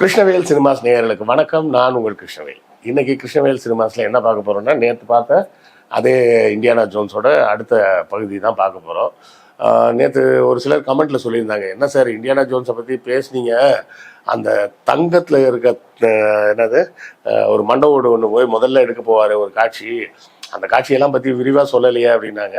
Krishnavel cinemas நேயர்களுக்கு வணக்கம். நான் உங்கள் கிருஷ்ணவேல். இன்னைக்கு கிருஷ்ணவேல் சினிமாஸ்ல என்ன பார்க்க போறோம்னா நேற்று பார்த்த அதே இந்தியானா ஜோன்ஸோட அடுத்த பகுதி தான் பார்க்க போறோம். நேற்று ஒரு சிலர் கமெண்ட்ல சொல்லியிருந்தாங்க என்ன சார் இந்தியானா ஜோன்ஸை பத்தி பேசுனீங்க? அந்த தங்கத்துல இருக்க என்னது? ஒரு மண்டபோடு ஒன்று போய் முதல்ல எடுக்க போவார் ஒரு காட்சி. அந்த காட்சியெல்லாம் பற்றி விரிவாக சொல்லலையே அப்படின்னாங்க.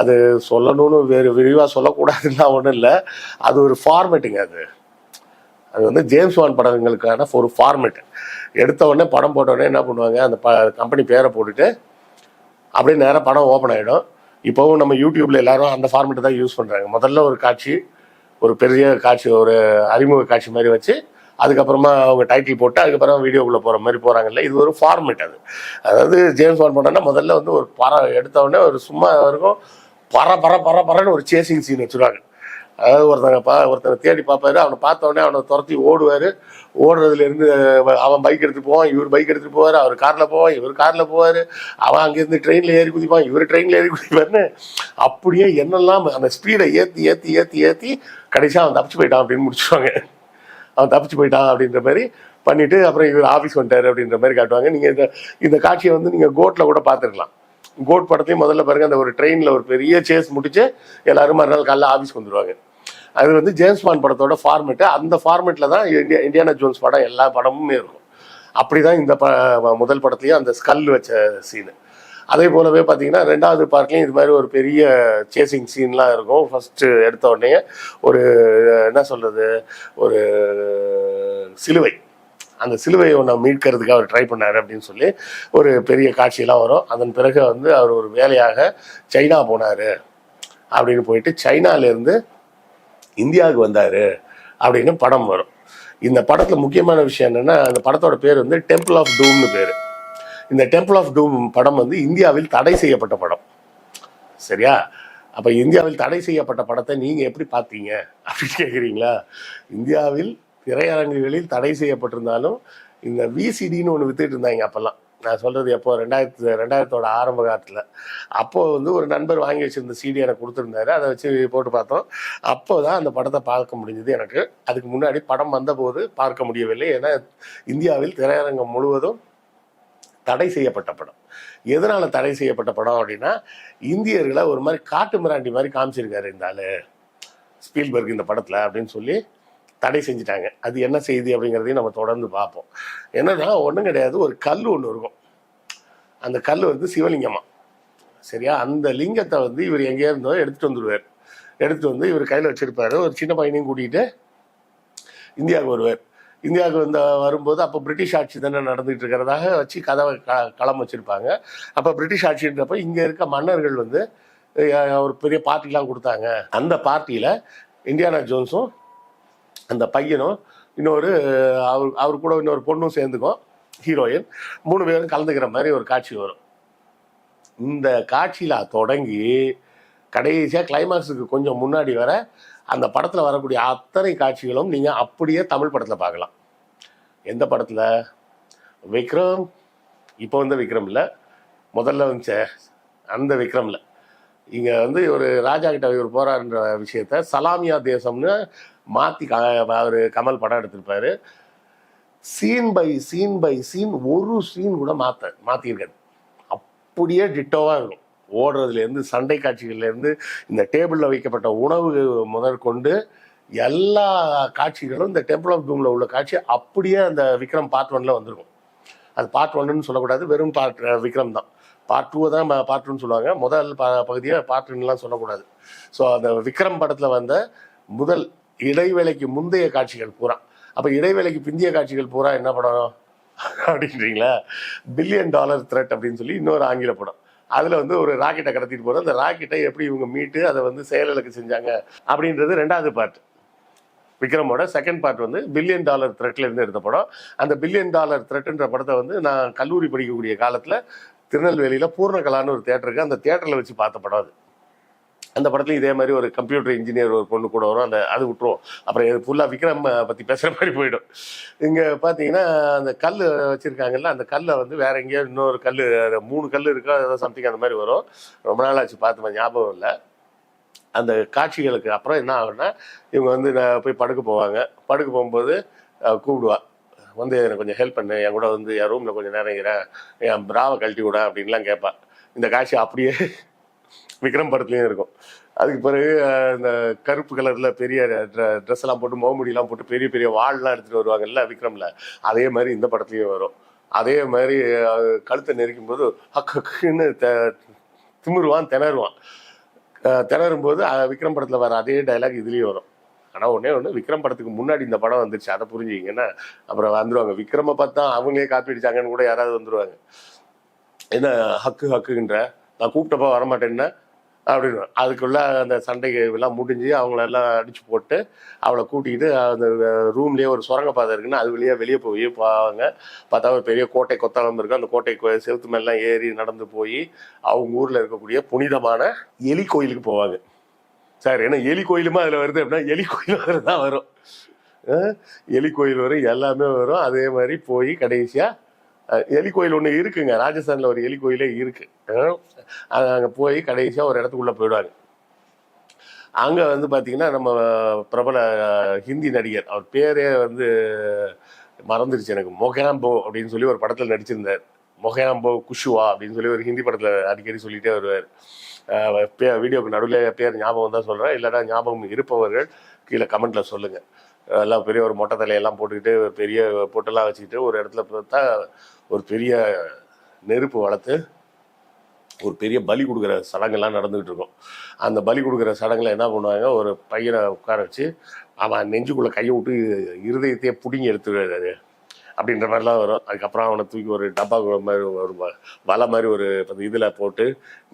அது சொல்லணும்னு வேறு விரிவாக சொல்லக்கூடாதுன்னா ஒன்றும் இல்லை. அது ஒரு ஃபார்மேட்டுங்க அது. அது வந்து ஜேம்ஸ் வான் படங்களுக்கான ஒரு ஃபார்மேட் எடுத்த உடனே படம் போட்ட உடனே என்ன பண்ணுவாங்க? அந்த ப கம்பெனி பேரை போட்டுட்டு அப்படியே நேராக படம் ஓப்பன் ஆகிடும் இப்போவும் நம்ம யூடியூப்பில் எல்லாரும் அந்த ஃபார்மெட்டு தான் யூஸ் பண்ணுறாங்க முதல்ல ஒரு காட்சி ஒரு பெரிய காட்சி ஒரு அறிமுக காட்சி மாதிரி வச்சு அதுக்கப்புறமா அவங்க டைட்டில் போட்டு அதுக்கப்புறம் வீடியோக்குள்ளே போகிற மாதிரி போகிறாங்கல்ல இது ஒரு ஃபார்மேட் அது. அதாவது ஜேம்ஸ் பாண்ட் படம்னா முதல்ல வந்து ஒரு பற எடுத்தவொடனே ஒரு சும்மா இருக்கும் பற பற பற பறன்னு ஒரு சேசிங் சீன் வச்சுருவாங்க. அதாவது ஒருத்தங்க பா ஒருத்தனை தேடி பார்ப்பாரு அவனை பார்த்தவொடனே அவனை துரத்தி ஓடுவார். ஓடுறதுலேருந்து அவன் பைக் எடுத்துகிட்டு போவான் இவர் பைக் எடுத்துகிட்டு போவார் அவர் காரில் போவான் இவர் காரில் போவார். அவன் அங்கேருந்து ட்ரெயினில் ஏறி குதிப்பான் இவர் ட்ரெயினில் ஏறி குதிப்பார்னு அப்படியே என்னெல்லாம் அந்த ஸ்பீடை ஏற்றி ஏற்றி ஏற்றி ஏற்றி கடைசியாக அவன் தப்பிச்சு போயிட்டான் அப்படின்னு முடிச்சுவாங்க அவன் தப்பிச்சு போயிட்டான் அப்படின்ற மாதிரி பண்ணிட்டு அப்புறம் இவர் ஆஃபீஸ் வந்துட்டார் அப்படின்ற மாதிரி காட்டுவாங்க. நீங்கள் இந்த இந்த காட்சியை வந்து நீங்கள் கோட்டில் கூட பார்த்துருக்கலாம். கோட் படத்தையும் முதல்ல பாருங்க அந்த ஒரு ட்ரெயினில் ஒரு பெரிய சேஸ் முடிச்சு எல்லாரும் மறுநாள் காலைல ஆஃபீஸ்க்கு வந்துருவாங்க. அது வந்து ஜேம்ஸ் பாண்ட் படத்தோட ஃபார்மேட்டு அந்த ஃபார்மேட்டில் தான் இந்தியா இந்தியானா ஜோன்ஸ் படம் எல்லா படமுமே இருக்கும். அப்படி தான் இந்த ப முதல் படத்துலையும் அந்த ஸ்கல் வச்ச சீனு அதே போலவே பார்த்தீங்கன்னா ரெண்டாவது பார்க்லையும் இது மாதிரி ஒரு பெரிய சேசிங் சீன்லாம் இருக்கும். ஃபர்ஸ்ட் எடுத்த உடனே ஒரு என்ன சொல்றது ஒரு சிலுவை. அந்த சிலுவையை ஒன்று மீட்கிறதுக்கு அவர் ட்ரை பண்ணார் அப்படின்னு சொல்லி ஒரு பெரிய காட்சியெல்லாம் வரும். அதன் பிறகு வந்து அவர் ஒரு வேலையாக சைனா போனார் அப்படின்னு போயிட்டு சைனாலேருந்து இந்தியாவுக்கு வந்தார் அப்படின்னு படம் வரும். இந்த படத்தில் முக்கியமான விஷயம் என்னென்னா அந்த படத்தோட பேர் வந்து டெம்பிள் ஆஃப் டூம்னு பேர். இந்த டெம்பிள் ஆஃப் டூம் படம் வந்து இந்தியாவில் தடை செய்யப்பட்ட படம். சரியா? அப்போ இந்தியாவில் தடை செய்யப்பட்ட படத்தை நீங்கள் எப்படி பார்த்தீங்க? அப்படின்னு கேட்குறீங்களா இந்தியாவில் திரையரங்குகளில் தடை செய்யப்பட்டிருந்தாலும் இந்த விசிடின்னு ஒன்று வித்துட்டு இருந்தாங்க அப்போல்லாம். நான் சொல்கிறது எப்போ? ரெண்டாயிரத்து ரெண்டாயிரத்தோட ஆரம்ப காலத்தில். அப்போது வந்து ஒரு நண்பர் வாங்கி வச்சுருந்த சிடி எனக்கு கொடுத்துருந்தாரு. அதை வச்சு போட்டு பார்த்தோம். அப்போ தான் அந்த படத்தை பார்க்க முடிஞ்சது எனக்கு. அதுக்கு முன்னாடி படம் வந்தபோது பார்க்க முடியவில்லை. ஏன்னா இந்தியாவில் திரையரங்கம் முழுவதும் தடை செய்யப்பட்ட படம். எதனால தடை செய்யப்பட்ட படம் அப்படின்னா இந்தியர்களை ஒரு மாதிரி காட்டு மிராண்டி மாதிரி காமிச்சிருக்காரு இந்த ஆளு ஸ்பீல்பர்க் இந்த படத்துல அப்படின்னு சொல்லி தடை செஞ்சுட்டாங்க. அது என்ன செய்தி அப்படிங்கிறதையும் நம்ம தொடர்ந்து பார்ப்போம். என்னன்னா ஒன்றும் கிடையாது ஒரு கல் ஒன்று இருக்கும். அந்த கல் வந்து சிவலிங்கமா. சரியா? அந்த லிங்கத்தை வந்து இவர் எங்கேயா இருந்தோ எடுத்துட்டு வந்துடுவார் எடுத்துட்டு வந்து இவர் கையில் வச்சிருப்பாரு. ஒரு சின்ன பையனையும் கூட்டிகிட்டு இந்தியாவுக்கு வருவார். இந்தியாவுக்கு வந்த வரும்போது அப்போ பிரிட்டிஷ் ஆட்சி தானே நடந்துகிட்டு இருக்கிறதாக வச்சு கதவை க களம் வச்சுருப்பாங்க. அப்போ பிரிட்டிஷ் ஆட்சின்றப்ப இங்கே இருக்க மன்னர்கள் வந்து ஒரு பெரிய பார்ட்டிலாம் கொடுத்தாங்க. அந்த பார்ட்டியில் இந்தியானா ஜோன்ஸும் அந்த பையனும் இன்னொரு அவர் அவர் கூட இன்னொரு பொண்ணும் சேர்ந்துக்கும் ஹீரோயின் மூணு பேரும் கலந்துக்கிற மாதிரி ஒரு காட்சி வரும். இந்த காட்சியில் தொடங்கி கடைசியாக கிளைமாக்ஸுக்கு கொஞ்சம் முன்னாடி வர அந்த படத்தில் வரக்கூடிய அத்தனை காட்சிகளும் நீங்கள் அப்படியே தமிழ் படத்தில் பார்க்கலாம். எந்த படத்தில்? விக்ரம். இப்போ வந்து விக்ரம் இல்லை முதல்ல வந்துச்ச. அந்த விக்ரமில். இங்கே வந்து ஒரு ராஜா கிட்ட இவர் போகிறாருன்ற விஷயத்த சலாமியா தேசம்னு மாற்றி க அவர் கமல் படம் எடுத்திருப்பாரு. Scene by scene by scene ஒரு சீன் கூட மாற்ற மாற்றிருக்காரு அப்படியே டிட்டோவாக இருக்கும். ஓடுறதுலேருந்து சண்டை காட்சிகள்லேருந்து இந்த டேபிளில் வைக்கப்பட்ட உணவு முதற்கொண்டு எல்லா காட்சிகளும் இந்த டெம்பிள் ஆஃப் தூமில் உள்ள காட்சி அப்படியே அந்த விக்ரம் பார்ட் ஒன்ல வந்திருக்கும் அது பார்ட் ஒன்னு சொல்லக்கூடாது வெறும் பார்ட் விக்ரம் தான். பார்ட் டூவை தான் பார்ட் டூன்னு சொல்லுவாங்க. முதல் ப பகுதியை பார்ட் ஒன்லாம் சொல்லக்கூடாது. ஸோ அந்த விக்ரம் படத்தில் வந்த முதல் இடைவேளைக்கு முந்தைய காட்சிகள் பூரா. அப்போ இடைவேளைக்கு பிந்திய காட்சிகள் பூரா என்ன படம்? அப்படின்றீங்களா? பில்லியன் டாலர் த்ரெட் அப்படின்னு சொல்லி இன்னொரு ஆங்கில படம். அதில் வந்து ஒரு ராக்கெட்டை கடத்திட்டு போகிறோம் அந்த ராக்கெட்டை எப்படி இவங்க மீட்டு அதை வந்து செயலுக்கு செஞ்சாங்க அப்படின்றது ரெண்டாவது பார்ட் விக்ரமோட செகண்ட் பார்ட் வந்து பில்லியன் டாலர் த்ரெட்லேருந்து எடுத்த படம். அந்த பில்லியன் டாலர் த்ரெட்டுன்ற படத்தை வந்து நான் கல்லூரி படிக்கக்கூடிய காலத்தில் திருநெல்வேலியில் பூர்ணகலான்னு ஒரு தேட்டருக்கு அந்த தேட்டரில் வச்சு பார்த்த படம் அது. அந்த படத்துலையும் இதே மாதிரி ஒரு கம்ப்யூட்டர் இன்ஜினியர் ஒரு பொண்ணு கூட வரும். அந்த அது விட்டுருவோம். அப்புறம் இது ஃபுல்லாக விக்ரம் பற்றி பேசுகிற மாதிரி போயிடும். இங்கே பார்த்தீங்கன்னா அந்த கல் வச்சுருக்காங்கல்ல அந்த கல்லை வந்து வேற எங்கேயோ இன்னொரு கல் மூணு கல் இருக்கோ ஏதோ சம்திங் அந்த மாதிரி வரும். ரொம்ப நாள் ஆச்சு பார்த்து ஞாபகம் இல்லை. அந்த காட்சிகளுக்கு அப்புறம் என்ன ஆகும்னா இவங்க வந்து நான் போய் படுக்க போவாங்க. படுக்க போகும்போது கூப்பிடுவா. வந்து எனக்கு கொஞ்சம் ஹெல்ப் பண்ணு. என் கூட வந்து என் ரூமில் கொஞ்சம் நேரம் இருக்கிறேன் என் பிராவை கழட்டி விட அப்படின்லாம் கேட்பா இந்த காட்சி அப்படியே விக்ரம் படத்துலையும் இருக்கும். அதுக்கு பிறகு அந்த இந்த கருப்பு கலரில் பெரிய ட்ரெஸ் எல்லாம் போட்டு மோமுடியெல்லாம் போட்டு பெரிய பெரிய வாள்லாம் எடுத்துகிட்டு வருவாங்கல்ல விக்ரமில். அதே மாதிரி இந்த படத்துலையும் வரும். அதே மாதிரி கழுத்தை நெரிக்கும் போது ஹக்கு ஹக்குன்னு திமிருவான் திணறுவான். திணறும் போது விக்ரம் படத்தில் வர அதே டைலாக் இதுலேயும் வரும். ஆனால் ஒன்றே ஒன்று விக்ரம் படத்துக்கு முன்னாடி இந்த படம் வந்துருச்சு. அதை புரிஞ்சுக்கிங்கன்னா அப்புறம் வந்துருவாங்க. விக்ரமை பார்த்தா அவங்களே காப்பி அடிச்சாங்கன்னு கூட யாராவது வந்துருவாங்க. என்ன ஹக்கு ஹக்குன்ற? நான் கூப்பிட்டப்ப வரமாட்டேன்னா அப்படின்னு. அதுக்குள்ள அந்த சண்டைக்கு எல்லாம் முடிஞ்சு அவங்கள எல்லாம் அடிச்சு போட்டு அவளை கூட்டிக்கிட்டு அந்த ரூம்லேயே ஒரு சுரங்க பாதை இருக்குன்னு அது வழியாக வெளியே போய் போவாங்க. பார்த்தா ஒரு பெரிய கோட்டை கொத்தாலம் இருக்கு அந்த கோட்டை கொ- செவுத்து மேலாம் ஏறி நடந்து போய் அவங்க ஊரில் இருக்கக்கூடிய புனிதமான எலி கோயிலுக்கு போவாங்க. சார் ஏன்னா எலி கோயிலுமா அதில் வருது அப்படின்னா எலி கோயில் அதில் தான் வரும். எலி கோயில் வரும் எல்லாமே வரும். அதே மாதிரி போய் கடைசியாக எலி கோயில் ஒன்று இருக்குங்க. ராஜஸ்தானில் ஒரு எலி கோயிலே இருக்கு. அங்கே போய் கடைசியாக ஒரு இடத்துக்குள்ளே போயிடுவாங்க அங்கே வந்து பார்த்தீங்கன்னா நம்ம பிரபல ஹிந்தி நடிகர் அவர் பேரே வந்து மறந்துருச்சு எனக்கு. மொகாம்போ அப்படின்னு சொல்லி ஒரு படத்தில் நடிச்சிருந்தார். மொஹாம்போ குஷுவா அப்படின்னு சொல்லி ஒரு ஹிந்தி படத்தில் அடிக்கடி சொல்லிட்டே வருவார். பே வீடியோக்கு நடுவில் பேர் ஞாபகம் தான் சொல்கிறேன் இல்லைனா ஞாபகம் இருப்பவர்கள் கீழே கமெண்ட்டில் சொல்லுங்கள் எல்லாம் பெரிய ஒரு மொட்டை தலையெல்லாம் போட்டுக்கிட்டு பெரிய பொட்டெல்லாம் வச்சுக்கிட்டு ஒரு இடத்துல பார்த்தா ஒரு பெரிய நெருப்பு வளர்த்து ஒரு பெரிய பலி கொடுக்குற சடங்கெல்லாம் நடந்துகிட்டு இருக்கும். அந்த பலி கொடுக்குற சடங்கில் என்ன பண்ணுவாங்க? ஒரு பையனை உட்கார வச்சு அவன் நெஞ்சுக்குள்ளே கையை விட்டு இருதயத்தையே பிடுங்கி எடுத்துடுறாரு அப்படின்ற மாதிரிலாம் வரும். அதுக்கப்புறம் அவனை தூக்கி ஒரு டப்பா மாதிரி ஒரு வலை மாதிரி ஒரு இதில் போட்டு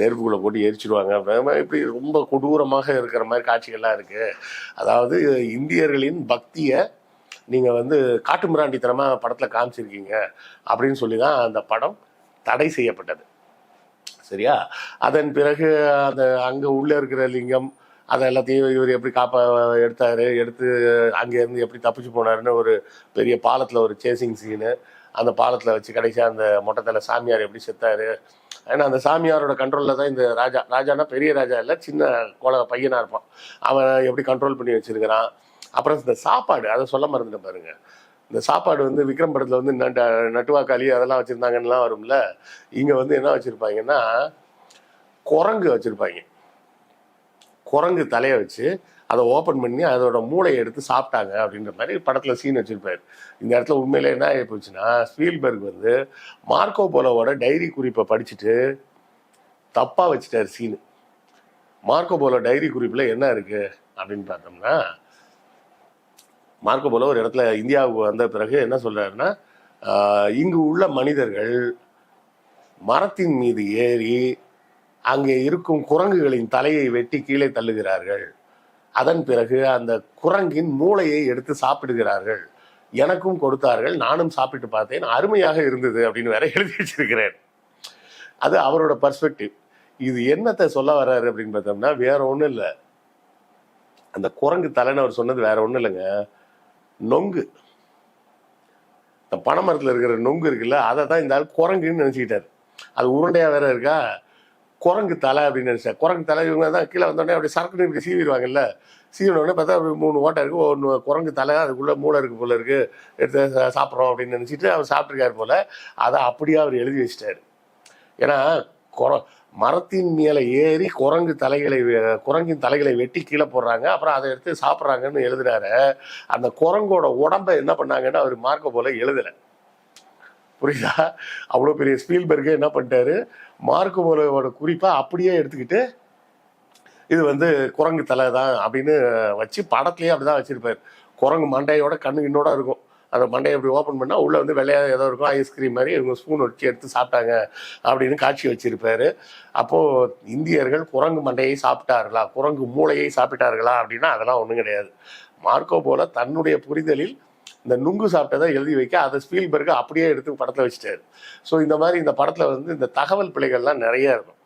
நெருப்புக்குள்ளே போட்டு எரிச்சிடுவாங்க. இப்படி ரொம்ப கொடூரமாக இருக்கிற மாதிரி காட்சிகள்லாம் இருக்குது அதாவது இந்தியர்களின் பக்தியை நீங்கள் வந்து காட்டு மிராண்டித்தனமாக படத்தில் காமிச்சிருக்கீங்க. அப்படின்னு சொல்லி தான் அந்த படம் தடை செய்யப்பட்டது. சரியா? அதன் பிறகு அந்த அங்கே உள்ளே இருக்கிற லிங்கம் அதை எல்லாத்தையும் இவர் எப்படி காப்பா எடுத்தாரு எடுத்து அங்கேருந்து எப்படி தப்பிச்சு போனாருன்னு ஒரு பெரிய பாலத்தில் ஒரு சேசிங் சீனு அந்த பாலத்தில் வச்சு கடைசியாக அந்த மொட்டத்தில் சாமியார் எப்படி செத்தாரு? ஏன்னா அந்த சாமியாரோட கண்ட்ரோலில் தான் இந்த ராஜா ராஜானா பெரிய ராஜா இல்லை சின்ன குழ பையனாக இருப்பான். அவன் எப்படி கண்ட்ரோல் பண்ணி வச்சிருக்கிறான். அப்புறம் இந்த சாப்பாடு அதை சொல்ல மறந்துட்டு பாருங்க. இந்த சாப்பாடு வந்து விக்ரம் படத்தில் வந்து நட்ட நட்டுவாக்காளி அதெல்லாம் வச்சுருந்தாங்கன்னுலாம் வரும்ல. இங்கே வந்து என்ன வச்சுருப்பாங்கன்னா குரங்கு வச்சுருப்பாங்க. குரங்கு தலையை வச்சு அதை ஓப்பன் பண்ணி அதோட மூளையை எடுத்து சாப்பிட்டாங்க அப்படின்ற மாதிரி படத்தில் சீன் வச்சுருப்பார். இந்த இடத்துல உண்மையிலே என்ன ஆகி போச்சுன்னா ஸ்பீல்பர்க் வந்து மார்க்கோ போலோவோட டைரி குறிப்பை படிச்சுட்டு தப்பாக வச்சுட்டார் சீனு மார்க்கோ போலோ டைரி குறிப்பில் என்ன இருக்குது அப்படின்னு பார்த்தோம்னா மார்க்கோ போலோ ஒரு இடத்துல இந்தியாவுக்கு வந்த பிறகு என்ன சொல்றாருன்னா ஆஹ், இங்கு உள்ள மனிதர்கள் மரத்தின் மீது ஏறி அங்கே இருக்கும் குரங்குகளின் தலையை வெட்டி கீழே தள்ளுகிறார்கள். அதன் பிறகு அந்த குரங்கின் மூளையை எடுத்து சாப்பிடுகிறார்கள். எனக்கும் கொடுத்தார்கள் நானும் சாப்பிட்டு பார்த்தேன் அருமையாக இருந்தது அப்படின்னு வேற எழுதி வச்சிருக்கிறேன் அது அவரோட பர்ஸ்பெக்டிவ் இது என்னத்தை சொல்ல வர்றாரு அப்படின்னு பார்த்தோம்னா வேற ஒன்றும் இல்லை. அந்த குரங்கு தலைன்னு அவர் சொன்னது வேற ஒன்றும் இல்லைங்க. நொங்கு. இந்த பனைமரத்தில் இருக்கிற நொங்கு இருக்குல்ல அதை தான் இந்த ஆள் குரங்குன்னு நினச்சிக்கிட்டார். அது உருண்டையாக வேற இருக்கா? குரங்கு தலை அப்படின்னு நினச்சா குரங்கு தலை இவங்க தான் கீழே வந்தோடனே அப்படியே சரக்குன்னு இருக்கு சீவிடுவாங்கல்ல. சீவினோடனே பார்த்தா ஒரு மூணு ஓட்டை இருக்குது ஒன்று குரங்கு தலை அதுக்குள்ளே மூளை இருக்குது போல இருக்குது எடுத்து சாப்பிட்றோம் அப்படின்னு நினச்சிட்டு அவர் சாப்பிட்ருக்காரு போல். அதை அப்படியே அவர் எழுதி வச்சிட்டாரு. ஏன்னா குர மரத்தின் மேலே ஏறி குரங்கு தலைகளை வெ- குரங்கின் தலைகளை வெட்டி கீழே போடுறாங்க. அப்புறம் அதை எடுத்து சாப்பிட்றாங்கன்னு எழுதுனாரு அந்த குரங்கோட உடம்பை என்ன பண்ணாங்கன்னு அவர் மார்க்க போல எழுதலை. புரியுதா? அவ்வளோ பெரிய ஸ்பீல்பர்கே என்ன பண்ணிட்டாரு? மார்க்கோ போலோட குறிப்பாக அப்படியே எடுத்துக்கிட்டு இது வந்து குரங்கு தலை தான் அப்படின்னு வச்சு படத்துலேயே அப்படிதான் வச்சிருப்பாரு. குரங்கு மண்டையோட கண்ணு இன்னோட இருக்கும். அந்த மண்டையை அப்படி ஓப்பன் பண்ணால் உள்ளே வந்து வெள்ளையா ஏதோ இருக்கும் ஐஸ்கிரீம் மாதிரி இவங்க ஸ்பூன் வச்சு எடுத்து சாப்பிட்டாங்க அப்படின்னு காட்சி வச்சிருப்பாரு. அப்போது இந்தியர்கள் குரங்கு மண்டையை சாப்பிட்டார்களா? குரங்கு மூளையை சாப்பிட்டார்களா அப்படின்னா அதெல்லாம் ஒன்றும் கிடையாது. மார்க்கோ போல தன்னுடைய புரிதலில் இந்த நுங்கு சாப்பிட்டதை எழுதி வைக்க அதை ஸ்பீல்பர்க்கு அப்படியே எடுத்து படத்தில் வச்சுட்டாரு. ஸோ இந்த மாதிரி இந்த படத்தில் வந்து இந்த தகவல் பிழைகள்லாம் நிறைய இருக்கும்.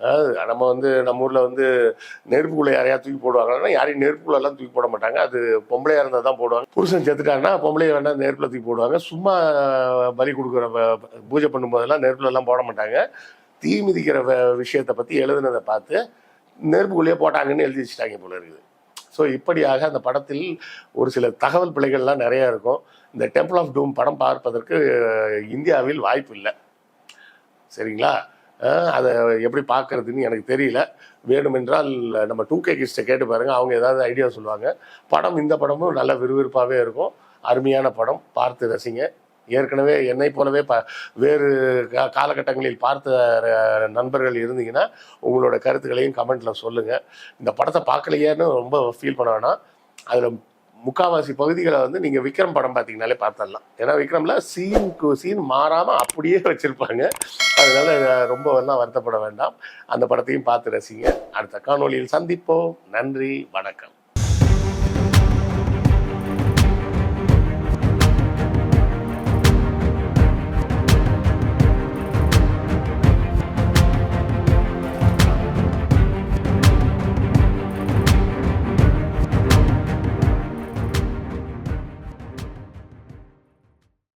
அதாவது நம்ம வந்து நம்ம ஊரில் வந்து நெருப்புக்குள்ளே யாரையா தூக்கி போடுவாங்கன்னா யாரையும் நெருப்புக்குள்ளெல்லாம் தூக்கி போட மாட்டாங்க. அது பொம்பளையாக இருந்தால் தான் போடுவாங்க. புருஷன் செத்துட்டாங்கன்னா பொம்பளையை வேணால் நெருப்பில் தூக்கி போடுவாங்க. சும்மா பலி கொடுக்குற ப- பூஜை பண்ணும்போதெல்லாம் நெருப்புலலாம் போட மாட்டாங்க. தீ மிதிக்கிற வ- விஷயத்தை பற்றி எழுதுனதை பார்த்து நெருப்புக்குள்ளேயே போட்டாங்கன்னு எழுதி வச்சுட்டாங்க போல இருக்குது. ஸோ இப்படியாக அந்த படத்தில் ஒரு சில தகவல் பிழைகள்லாம் நிறையா இருக்கும். இந்த டெம்பிள் ஆஃப் டூம் படம் பார்ப்பதற்கு இந்தியாவில் வாய்ப்பு இல்லை. சரிங்களா? அதை எப்படி பார்க்கறதுன்னு எனக்கு தெரியல. வேணுமென்றால் நம்ம டூ கே கிஸ்ட்டை கேட்டு பாருங்க. அவங்க ஏதாவது ஐடியா சொல்லுவாங்க. படம் இந்த படமும் நல்ல விறுவிறுப்பாகவே இருக்கும். அருமையான படம். பார்த்து ரசிங்க. ஏற்கனவே என்னை போலவே ப வேறு கா- காலகட்டங்களில் பார்த்த நண்பர்கள் இருந்தீங்கன்னா உங்களோட கருத்துக்களையும் கமெண்ட்ல சொல்லுங்க. இந்த படத்தை பார்க்கலையேன்னு ரொம்ப ஃபீல் பண்ண வேணாம் அதில் முக்காவாசி பகுதிகளை வந்து நீங்க விக்ரம் படம் பார்த்தீங்கனாலே பார்த்துடலாம் ஏன்னா விக்ரம்ல சீனுக்கு சீன் மாறாம அப்படியே வச்சிருப்பாங்க. அதனால ரொம்ப எல்லாம் வருத்தப்பட வேண்டாம். அந்த படத்தையும் பார்த்து ரசிங்க. அடுத்த காணொளியில் சந்திப்போம். நன்றி. வணக்கம்.